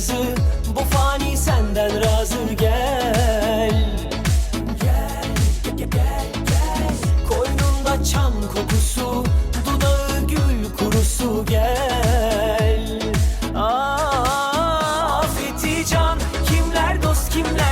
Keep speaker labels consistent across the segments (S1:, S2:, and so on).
S1: sazı Bu fani senden razı gel. Gel, gel, gel, gel. Koynunda çam kokusu Dudağı gül kurusu gel. Aa, Afeti can Kimler dost kimler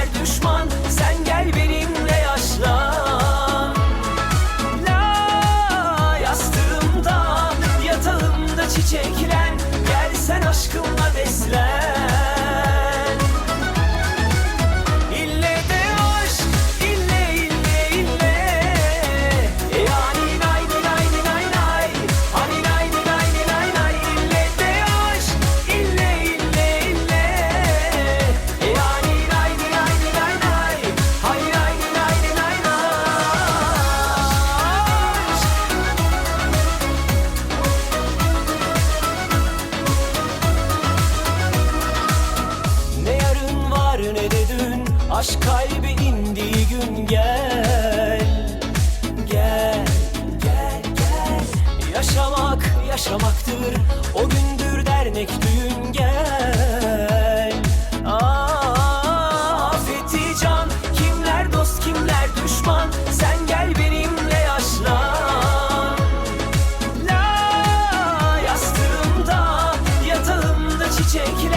S1: Aşk kalbi indiği gün gel. Gel, gel, gel. Yaşamak yaşamaktır O gündür dernek düğün gel. Aa, Fethi Can Kimler dost kimler düşman? Sen gel benimle yaşlan. La yastığımda Yatağımda çiçekler